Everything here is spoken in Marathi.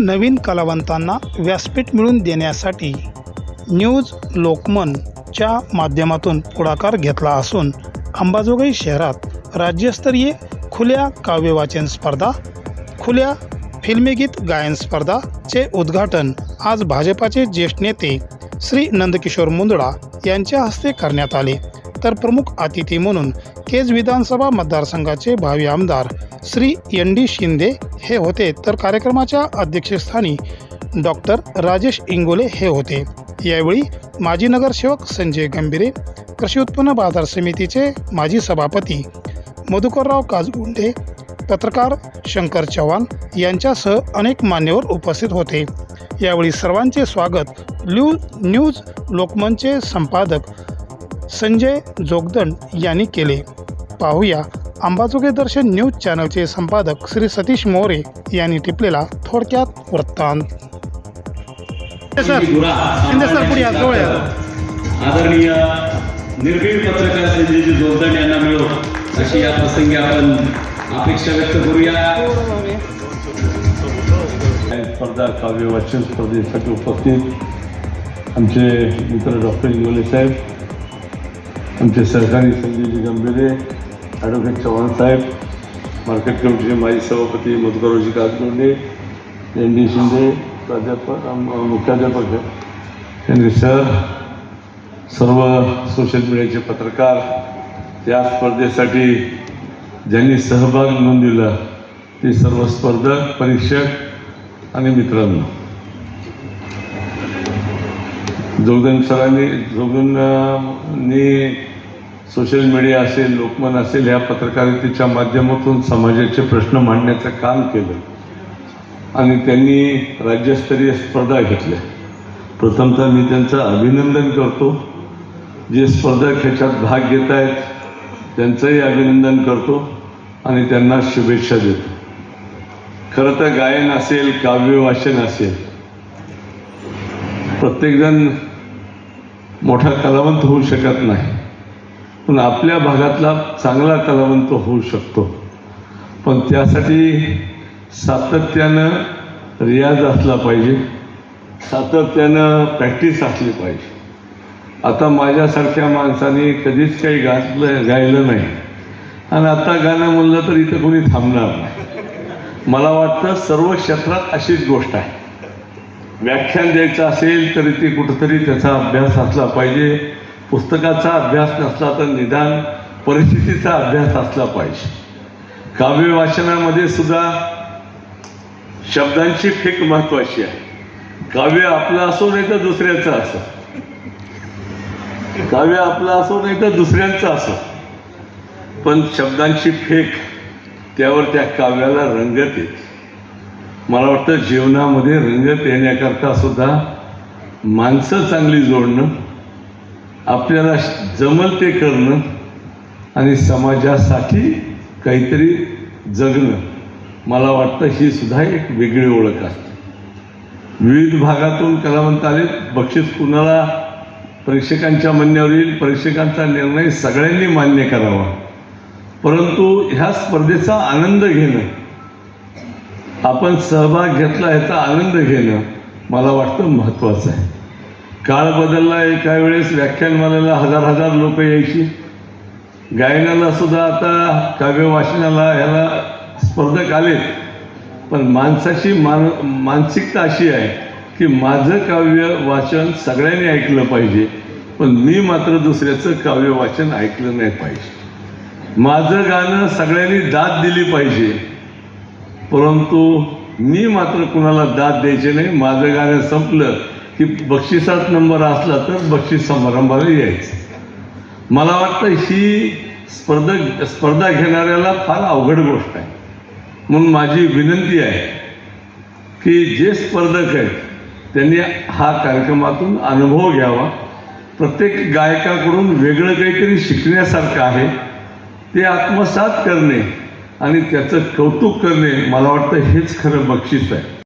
नवीन कलावंतांना व्यासपीठ मिळवून देण्यासाठी न्यूज लोकमनच्या माध्यमातून पुढाकार घेतला असून अंबाजोगाई शहरात राज्यस्तरीय खुल्या काव्यवाचन स्पर्धा खुल्या फिल्मीगीत गायन स्पर्धाचे उद्घाटन आज भाजपाचे ज्येष्ठ नेते श्री नंदकिशोर मुंदडा यांच्या हस्ते करण्यात आले. तर प्रमुख अतिथी म्हणून केज विधानसभा मतदारसंघाचे भावी आमदार श्री एन डी शिंदे हे होते. तर कार्यक्रमाच्या अध्यक्षस्थानी डॉक्टर राजेश इंगोले हे होते. यावेळी माजी नगरसेवक संजय गंभीरे कृषी उत्पन्न बाजार समितीचे माजी सभापती मधुकरराव काजगुंडे पत्रकार शंकर चव्हाण यांच्यासह अनेक मान्यवर उपस्थित होते. यावेळी सर्वांचे स्वागत ल्यू न्यूज लोकमनचे संपादक संजय जोगदंड यांनी केले. पाहूया अंबाजोगाई दर्शन न्यूज चॅनलचे संपादक श्री सतीश मोरे यांनी टिपलेला थोडक्यात वृत्तांत. सर शिंदे सर पुढे या, जवळ या. आदरणीय निर्भीड पत्रकार संजयजी जोरदार यांना मिळो. अशी या प्रसंगी आपण अपेक्षा व्यक्त करूया. स्पर्धा काव्य वाचन स्पर्धेसाठी उपस्थित आमचे मित्र डॉक्टर इंगोले साहेब आमचे सहकारी संजयजी गंभीरे ॲडव्होकेट चव्हाण साहेब मार्केट कमिटीचे माजी सभापती मधुकरजी काजगोंडे एन डी शिंदे प्राध्यापक मुख्याध्यापक त्यांनी सर सर्व सोशल मीडियाचे पत्रकार या स्पर्धेसाठी ज्यांनी सहभाग नोंदविला ते सर्व स्पर्धक परीक्षक आणि मित्रांनो. जोगदन सरांनी जोगदननी सोशल मीडिया असेल लोकमत असेल ह्या पत्रकारितेच्या माध्यमातून समाजाचे प्रश्न मांडण्याचं काम केलं. आणि त्यांनी राज्यस्तरीय स्पर्धा घेतल्या. प्रथमतः मी त्यांचं अभिनंदन करतो. जे स्पर्धक ह्याच्यात भाग घेत आहेत त्यांचंही अभिनंदन करतो आणि त्यांना शुभेच्छा देतो. खरं तर गायन असेल काव्य वाचन असेल. प्रत्येकजण मोठा कलावंत होऊ शकत नाही. पण आपल्या भागातला चांगला कलावंत होऊ शकतो. पण त्यासाठी सातत्यानं रियाज असला पाहिजे. सातत्यानं प्रॅक्टिस असली पाहिजे. आता माझ्यासारख्या माणसाने कधीच काही गातलं गायलं नाही. आणि आता गाणं म्हणलं तर इथं कोणी थांबणार नाही. मला वाटतं सर्व क्षेत्रात अशीच गोष्ट आहे. व्याख्यान द्यायचं असेल तरी ते कुठंतरी त्याचा अभ्यास असला पाहिजे. पुस्तकाचा अभ्यास नसला तर निदान परिस्थितीचा अभ्यास असला पाहिजे. काव्य वाचनामध्ये सुद्धा शब्दांची फेक महत्वाची आहे. काव्य आपलं असो नाही तर दुसऱ्याचं असो. काव्य आपलं असो नाही तर दुसऱ्यांचं असो. पण शब्दांची फेक त्यावर त्या काव्याला रंगत येते. मला वाटतं जीवनामध्ये रंगत येण्याकरता सुद्धा माणसं चांगली जोडणं आपल्याला जमल ते करणं आणि समाजासाठी काहीतरी जगणं मला वाटतं ही सुद्धा एक वेगळी ओळख असते. विविध भागातून कलावंत आले बक्षीस कुणाला परीक्षकांच्या म्हणण्यावर येईल परीक्षकांचा निर्णय सगळ्यांनी मान्य करावा. परंतु ह्या स्पर्धेचा आनंद घेणं आपण सहभाग घेतला ह्याचा आनंद घेणं मला वाटतं महत्त्वाचं आहे. काळ बदलला एका वेळेस व्याख्यानमालेला हजार हजार लोक यायची. गायनाला सुद्धा आता काव्य वाचनाला ह्याला स्पर्धक आलेत. पण माणसाची मान मानसिकता अशी आहे की माझं काव्य वाचन सगळ्यांनी ऐकलं पाहिजे पण मी मात्र दुसऱ्याचं काव्य वाचन ऐकलं नाही पाहिजे. माझं गाणं सगळ्यांनी दाद दिली पाहिजे परंतु मी मात्र कुणाला दाद द्यायचे नाही. माझं गाणं संपलं की बक्षिसात नंबर असला तर बक्षीस समारंभाला यायचं. मला वाटतं ही स्पर्धक स्पर्धा घेणाऱ्याला फार अवघड गोष्ट आहे. म्हणून माझी विनंती आहे की जे स्पर्धक आहेत त्यांनी हा कार्यक्रमातून अनुभव घ्यावा. प्रत्येक गायकाकडून वेगळं काहीतरी शिकण्यासारखं आहे. ते आत्मसात करणे आणि त्याचं कौतुक करणे मला वाटतं हेच खरं बक्षीस आहे.